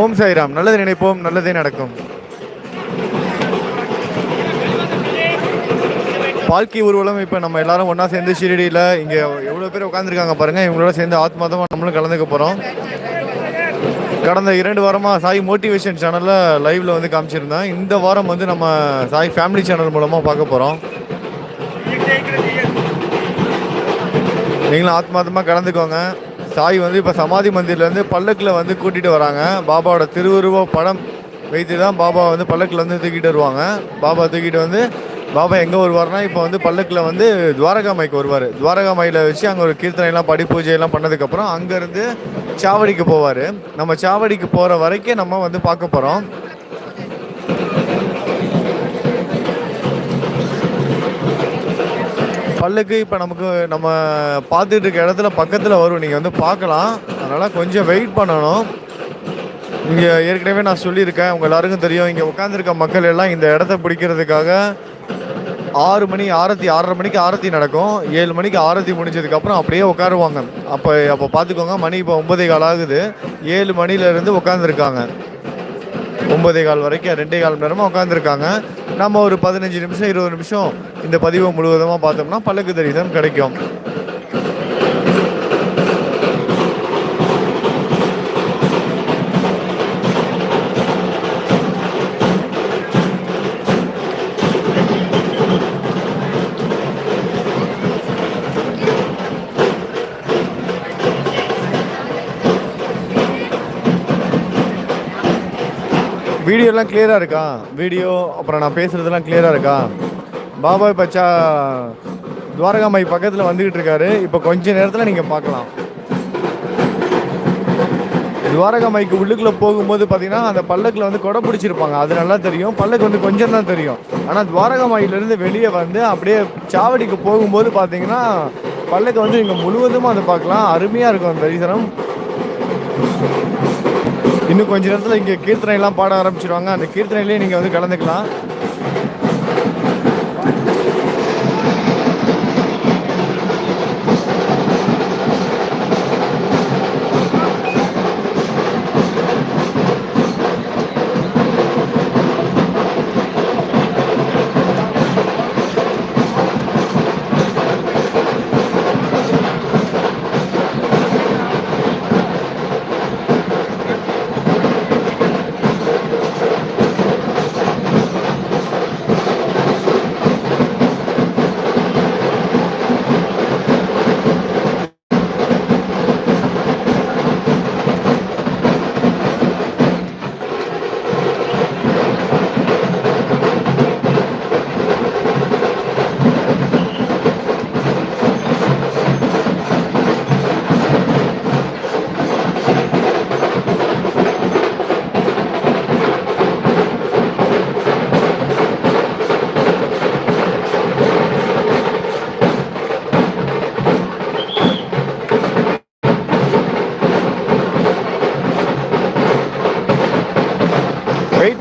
ஓம் சாய்ராம். நல்லது நினைப்போம் நல்லதே நடக்கும். பால்கி ஊர்வலம் இப்போ நம்ம எல்லாரும் ஒன்றா சேர்ந்து ஷிரடியில் இங்கே எவ்வளோ பேர் உட்காந்துருக்காங்க பாருங்கள் இவங்களோட சேர்ந்து ஆத்மாதமாக நம்மளும் கலந்துக்க போகிறோம் கடந்த இரண்டு வாரமாக சாய் மோட்டிவேஷன் சேனலில் லைவில் வந்து காமிச்சிருந்தேன். இந்த வாரம் வந்து நம்ம சாய் ஃபேமிலி சேனல் மூலமாக பார்க்க போகிறோம் நீங்களும் ஆத்மாதமாக கலந்துக்கோங்க. சாய் வந்து இப்போ சமாதி மந்திர்லேருந்து பல்லக்கில் வந்து கூட்டிகிட்டு வராங்க. பாபாவோட திருவுருவ படம் வைத்து தான் பாபா வந்து பல்லக்கில் வந்து தூக்கிட்டு வருவாங்க. பாபா தூக்கிட்டு வந்து பாபா எங்கே வருவார்னா இப்போ வந்து பல்லக்கில் வந்து துவாரகா வருவார். துவாரகாமையில் வச்சு அங்கே ஒரு கீர்த்தனைலாம் படி பூஜையெல்லாம் பண்ணதுக்கப்புறம் அங்கேருந்து சாவடிக்கு போவார். நம்ம சாவடிக்கு போகிற வரைக்கும் நம்ம வந்து பார்க்க போகிறோம் பல்லுக்கு இப்போ நமக்கு நம்ம பார்த்துட்டு இருக்க இடத்துல பக்கத்தில் வரும். நீங்கள் வந்து பார்க்கலாம். அதனால் கொஞ்சம் வெயிட் பண்ணணும். இங்கே ஏற்கனவே நான் சொல்லியிருக்கேன். உங்கள் எல்லாருக்கும் தெரியும். இங்கே உட்காந்துருக்க மக்கள் எல்லாம் இந்த இடத்த பிடிக்கிறதுக்காக ஆறு மணி ஆரத்தி ஆறரை மணிக்கு ஆரத்தி நடக்கும். ஏழு மணிக்கு ஆரத்தி முடிஞ்சதுக்கப்புறம் அப்படியே உட்காருவாங்க. அப்போ அப்போ பார்த்துக்கோங்க மணி இப்போ ஒன்பதே கால் ஆகுது. ஏழு மணிலேருந்து உட்காந்துருக்காங்க ஒன்பதே கால் வரைக்கும் ரெண்டே கால் நேரமாக உட்காந்துருக்காங்க நம்ம ஒரு பதினஞ்சு நிமிஷம் இருபது நிமிஷம் இந்த பதிவை முழுவதுமாக பார்த்தோம்னா பல்லக்கு தரிசனம் கிடைக்கும். வீடியோலாம் கிளியராக இருக்கா? வீடியோ அப்புறம் நான் பேசுகிறதுலாம் கிளியராக இருக்கா? பாபா பச்சா துவாரகாமாய் பக்கத்தில் வந்துக்கிட்டு இருக்காரு. இப்போ கொஞ்ச நேரத்தில் நீங்கள் பார்க்கலாம். துவாரகாமாய்க்கு உள்ளுக்குள்ளே போகும்போது பார்த்தீங்கன்னா அந்த பல்லக்கில் வந்து கொடை பிடிச்சிருப்பாங்க. அது நல்லா தெரியும். பல்லக்கு வந்து கொஞ்சம் தான் தெரியும். ஆனால் துவாரகாமாயிலேருந்து வெளியே வந்து அப்படியே சாவடிக்கு போகும்போது பார்த்தீங்கன்னா பல்லக்கு வந்து இங்கே முழுவதுமாக அதை பார்க்கலாம். அருமையாக இருக்கும் அந்த தரிசனம். இன்னும் கொஞ்ச நேரத்தில் இங்கே கீர்த்தனை எல்லாம் பாட ஆரம்பிச்சிருவாங்க. அந்த கீர்த்தனையிலேயே நீங்கள் வந்து கலந்துக்கலாம்.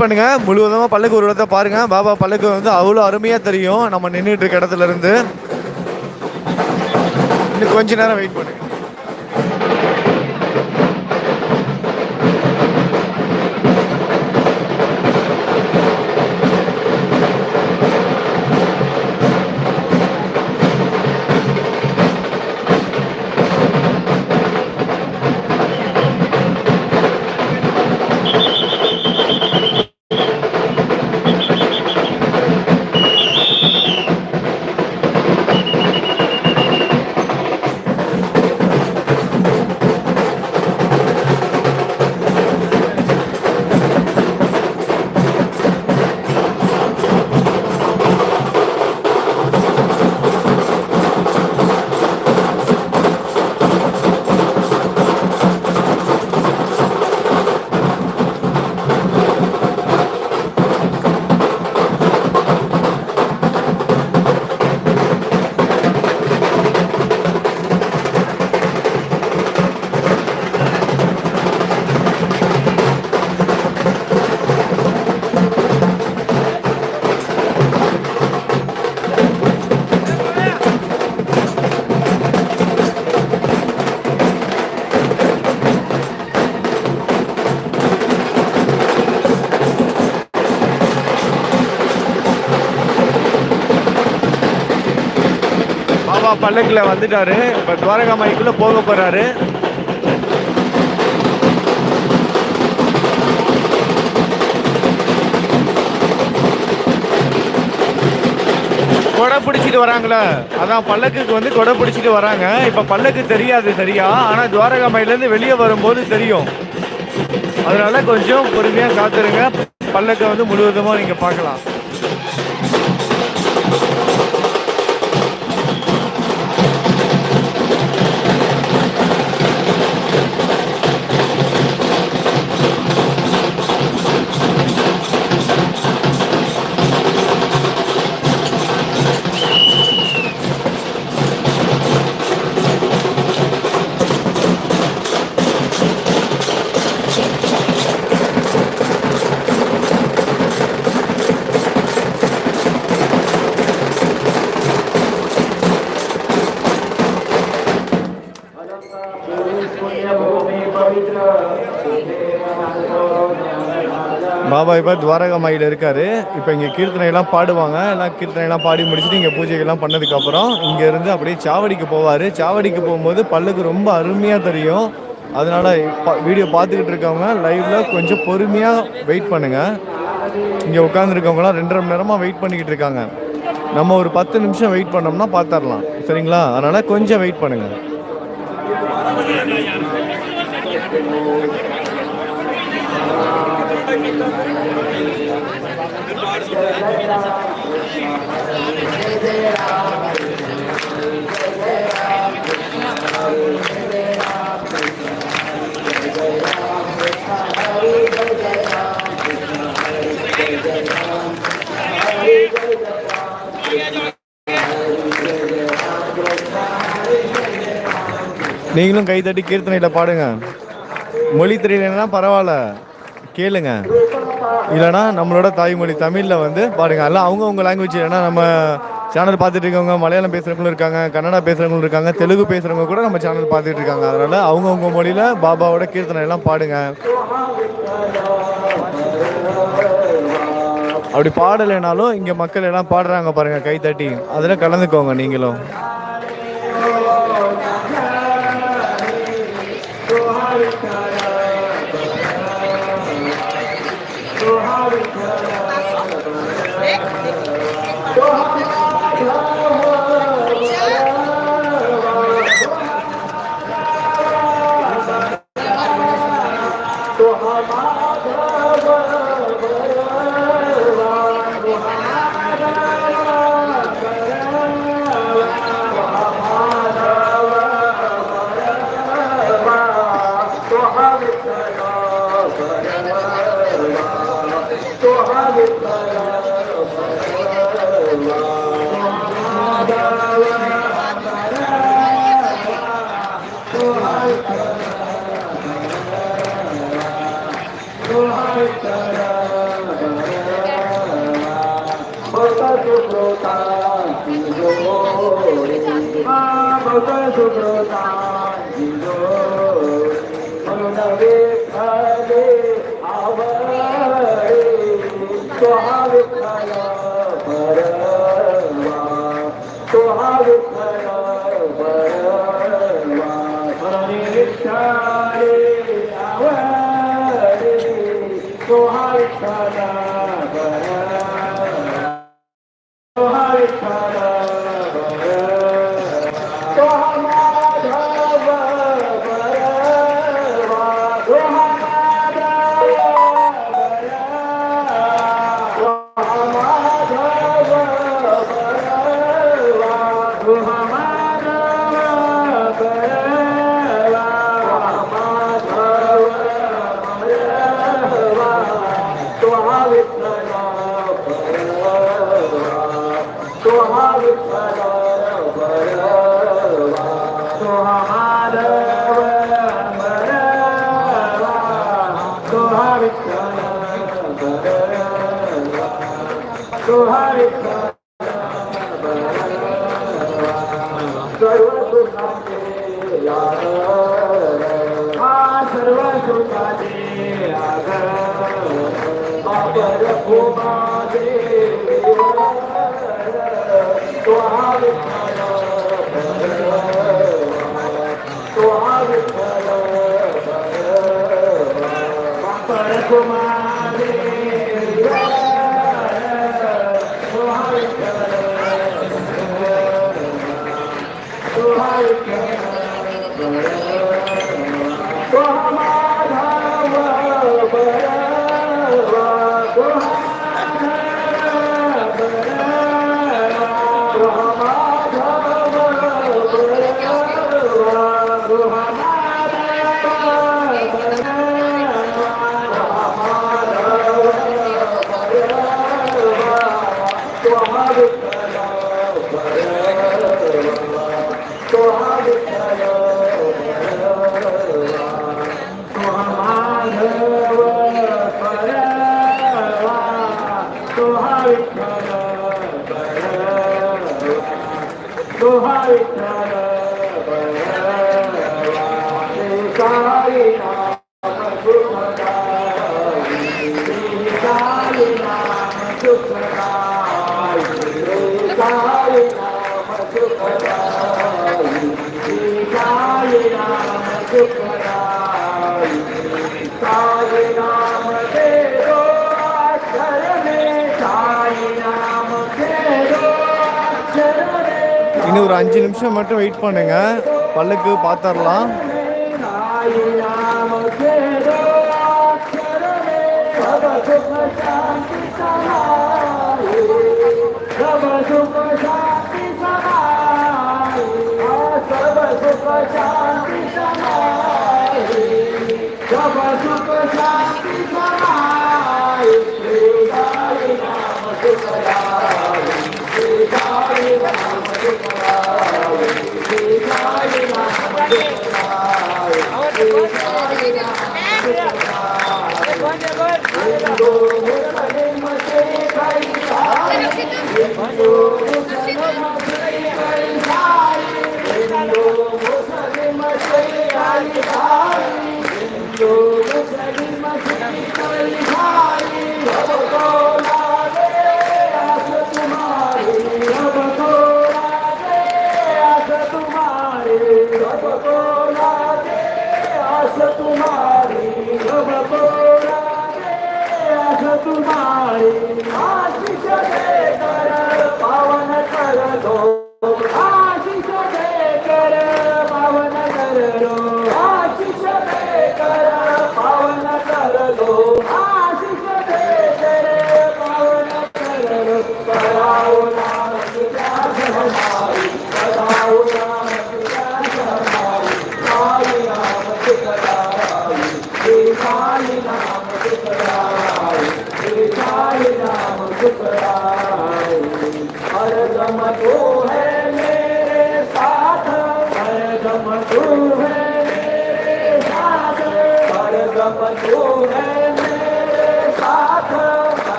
வெயிட் பண்ணுங்க. முழுவதுமாக பல்லக்கு ஒரு இடத்த பாருங்க. பாபா பல்லக்கு வந்து அவ்வளோ அருமையா தெரியும். நம்ம நின்றுட்டு இருக்க இடத்துல இருந்து. இன்னும் கொஞ்ச நேரம் வெயிட் பண்ணுங்க. பாபா பல்லக்கில் வந்துட்டாரு இப்போ துவாரகா மாய்க்குள்ளே போக போகிறாரு கொடை பிடிச்சிட்டு வராங்களே. அதான் பல்லக்குக்கு வந்து கொடை பிடிச்சிட்டு வராங்க. இப்போ பல்லக்கு தெரியாது சரியா? ஆனால் துவாரகா மாயிலேருந்து வெளியே வரும்போது தெரியும். அதனால கொஞ்சம் பொறுமையாக காத்துருங்க. பல்லக்கை வந்து முழுவதுமாக நீங்கள் பார்க்கலாம். இப்போ துவாரகமாயில் இருக்காரு. இப்போ இங்கே கீர்த்தனையெல்லாம் பாடுவாங்க. எல்லாம் கீர்த்தனையெல்லாம் பாடி முடிச்சுட்டு இங்கே பூஜைகள்லாம் பண்ணதுக்கப்புறம் இங்கேருந்து அப்படியே சாவடிக்கு போவார். சாவடிக்கு போகும்போது பல்லுக்கு ரொம்ப அருமையாக தெரியும். அதனால வீடியோ பார்த்துக்கிட்டு இருக்கவங்க லைவில் கொஞ்சம் பொறுமையாக வெயிட் பண்ணுங்கள் இங்கே உட்காந்துருக்கவங்களாம் ரெண்டரை மணி நேரமாக வெயிட் பண்ணிக்கிட்டு இருக்காங்க. நம்ம ஒரு பத்து நிமிஷம் வெயிட் பண்ணோம்னா பார்த்துடலாம் சரிங்களா? அதனால் கொஞ்சம் வெயிட் பண்ணுங்கள் நீங்களும் கைத்தட்டி கீர்த்தனையில் பாடுங்க. மொழி தெரியலன்னா பரவாயில்ல. கேளுங்க. இல்லைனா நம்மளோட தாய்மொழி தமிழில் வந்து பாடுங்க எல்லாம் அவங்கவுங்க லாங்குவேஜ் இல்லைனா நம்ம சேனல் பார்த்துட்டு இருக்கவங்க மலையாளம் பேசுகிறவங்களும் இருக்காங்க கன்னடா பேசுகிறவங்களும் இருக்காங்க தெலுங்கு பேசுகிறவங்க கூட நம்ம சேனல் பார்த்துட்டு இருக்காங்க அதனால் அவங்கவுங்க மொழியில் பாபாவோட கீர்த்தனை எல்லாம் பாடுங்க. அப்படி பாடலைனாலும் இங்கே மக்கள் எல்லாம் பாடுறாங்க பாருங்கள் கைத்தட்டி அதில் கலந்துக்கோங்க நீங்களும். માધવ ભગવાન सुख सुकृता म्हणून नवे आवडे स्वाहा تعال تعال تعال இன்னும் ஒரு அஞ்சு நிமிஷம் மட்டும் வெயிட் பண்ணுங்க பல்லுக்கு பார்த்துடலாம் तुम्हारी आशीष दे कर पावन कर दो आशीष दे कर पावन कर दो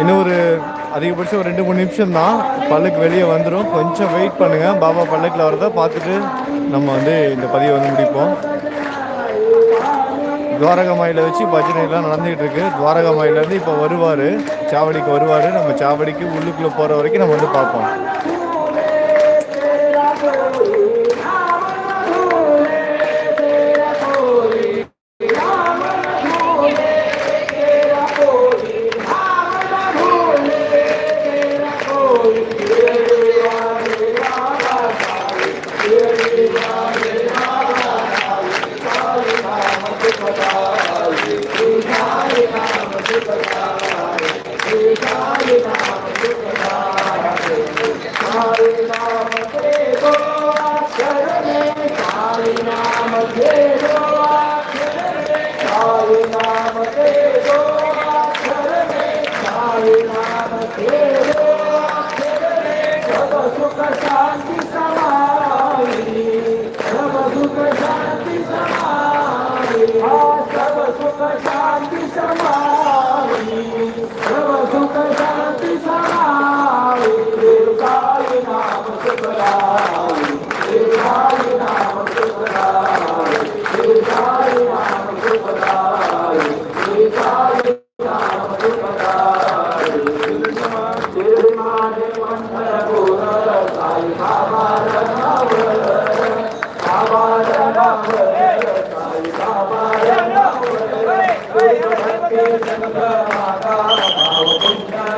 இன்னும் ஒரு அதிகபட்சம் ஒரு ரெண்டு மூணு நிமிஷம் தான். பல்லுக்கு வெளியே வந்துடும் கொஞ்சம் வெயிட் பண்ணுங்க. பாபா பல்லுக்கில் வரதை பார்த்துட்டு நம்ம வந்து இந்த பதிவை வந்து முடிப்போம். துவாரகமாயில வச்சு பஜனைலாம் நடந்துகிட்டு இருக்கு. துவாரகமாயிலேருந்து இப்போ வருவார். சாவடிக்கு வருவார். நம்ம சாவடிக்கு உள்ளுக்குள்ளே போகிற வரைக்கும் நம்ம வந்து பார்ப்போம்.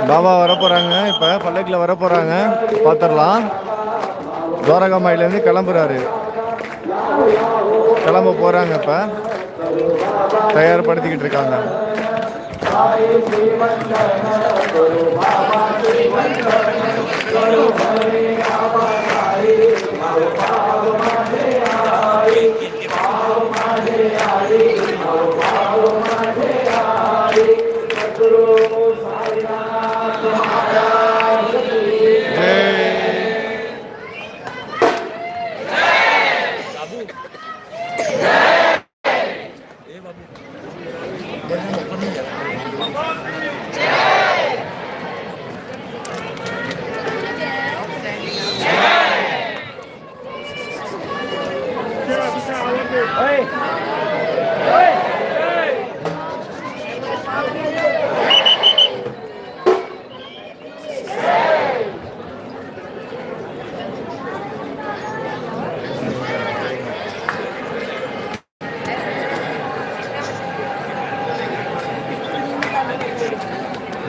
பாபா வர போகிறாங்க இப்போ பல்லக்கில் வர போகிறாங்க பார்த்துடலாம் துவாரகாமாயிலேருந்து கிளம்புறாரு. கிளம்ப போகிறாங்க இப்போ. தயார்படுத்திக்கிட்டு இருக்காங்க. ஜெய்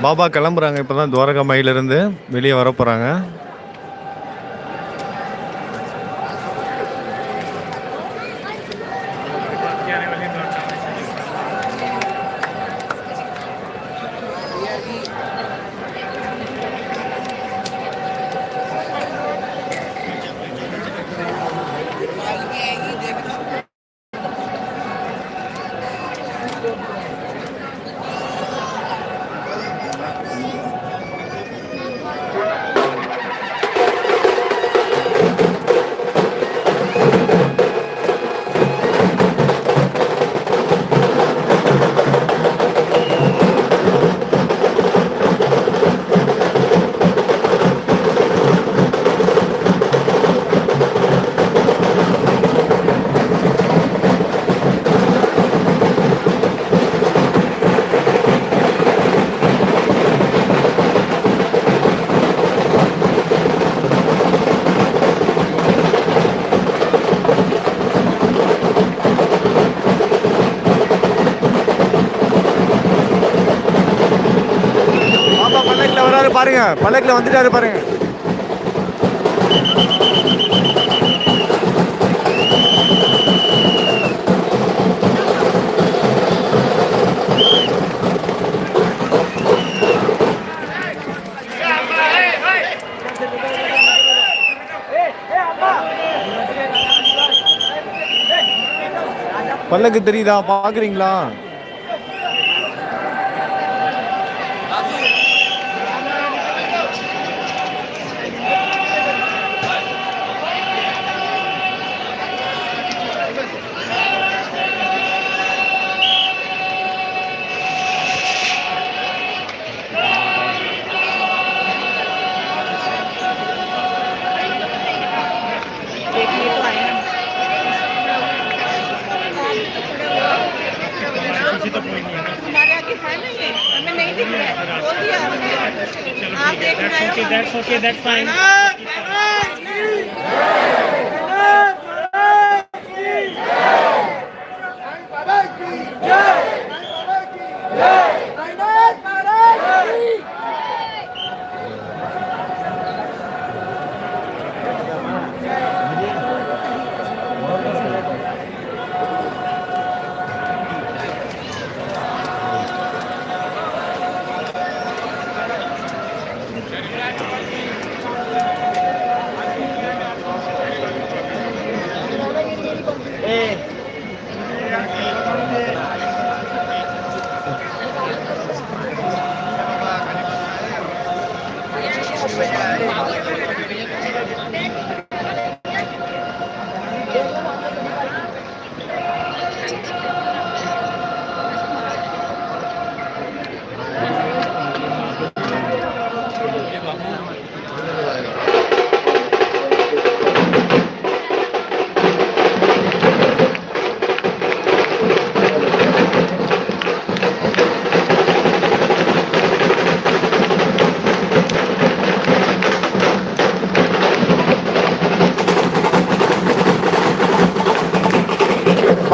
பாபா கிளம்புறாங்க. இப்போ தான் துவாரகாமாயிலிருந்து வெளியே வர போகிறாங்க பாருங்க பல்லக்கில் வந்துட்டாரு பாருங்க. பல்லக்கு தெரியுதா? பாக்குறீங்களா है ना ये हमें नहीं दिख रहा है बोल दिया हमने आप देख रहे हो That's okay, that's fine.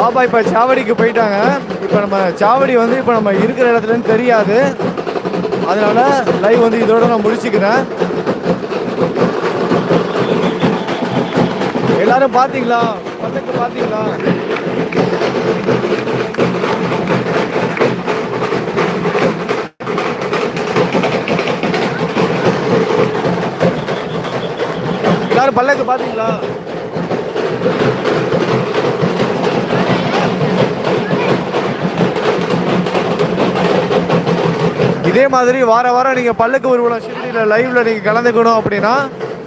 Baba இப்போ சாவடிக்கு போயிட்டாங்க. இப்போ நம்ம சாவடி வந்து இப்போ நம்ம இருக்கிற இடத்துலன்னு தெரியாது. அதனால லைவ் வந்து இதோட நான் முடிச்சுக்கிறேன். எல்லாரும் பார்த்தீங்களா பல்லக்கு பார்த்தீங்களா எல்லாரும் பல்லக்கு பார்த்தீங்களா இதே மாதிரி வார வாரம் நீங்கள் பல்லக்கு ஊர்வலம் ஷிரடியில் லைவில் நீங்கள் கலந்துக்கணும் அப்படின்னா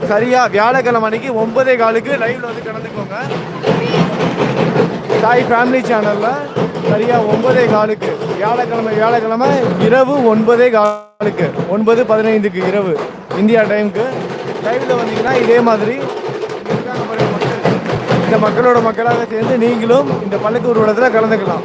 சரியாக வியாழக்கிழமை அன்னைக்கு ஒன்பதே காலுக்கு லைவில் வந்து கலந்துக்கோங்க தாய் ஃபேமிலி சேனலில் சரியாக ஒன்பதே காலுக்கு வியாழக்கிழமை வியாழக்கிழமை இரவு ஒன்பதே காலுக்கு ஒன்பது பதினைந்துக்கு இரவு இந்தியா டைமுக்கு லைவில் வந்தீங்கன்னா இதே மாதிரி மக்கள். இந்த மக்களோட மக்களாக சேர்ந்து நீங்களும் இந்த பல்லக்கு ஊர்வலத்தில் கலந்துக்கலாம்